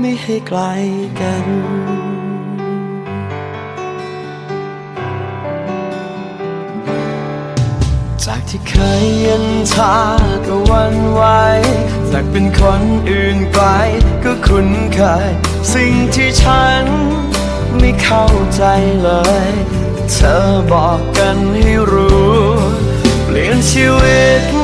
ไม่ให้ไกลกัน จากที่เคยย็นชาก็วันไหวจากเป็นคนอื่นไกลก็คุ้นเคย สิ่งที่ฉันไม่เข้าใจเลย เธอบอกกันให้รู้ เปลี่ยนชีวิต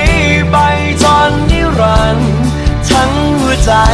้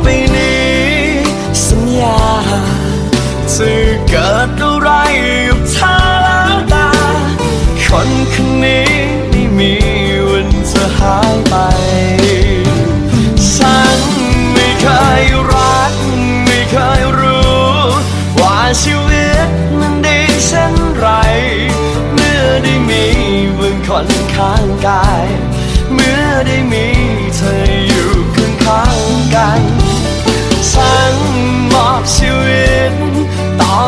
ไปนี้ สัญญาจะเกิดอะไรกับเธอแล้วตา คนคนนี้ไม่มีวันจะหายไป ฉันไม่เคยรัก ไม่เคยรู้ ว่าชีวิต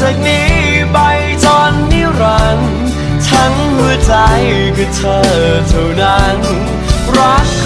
จากนี้ไปจนนิรันดร์ทั้งหัวใจคือเธอเท่านั้น รัก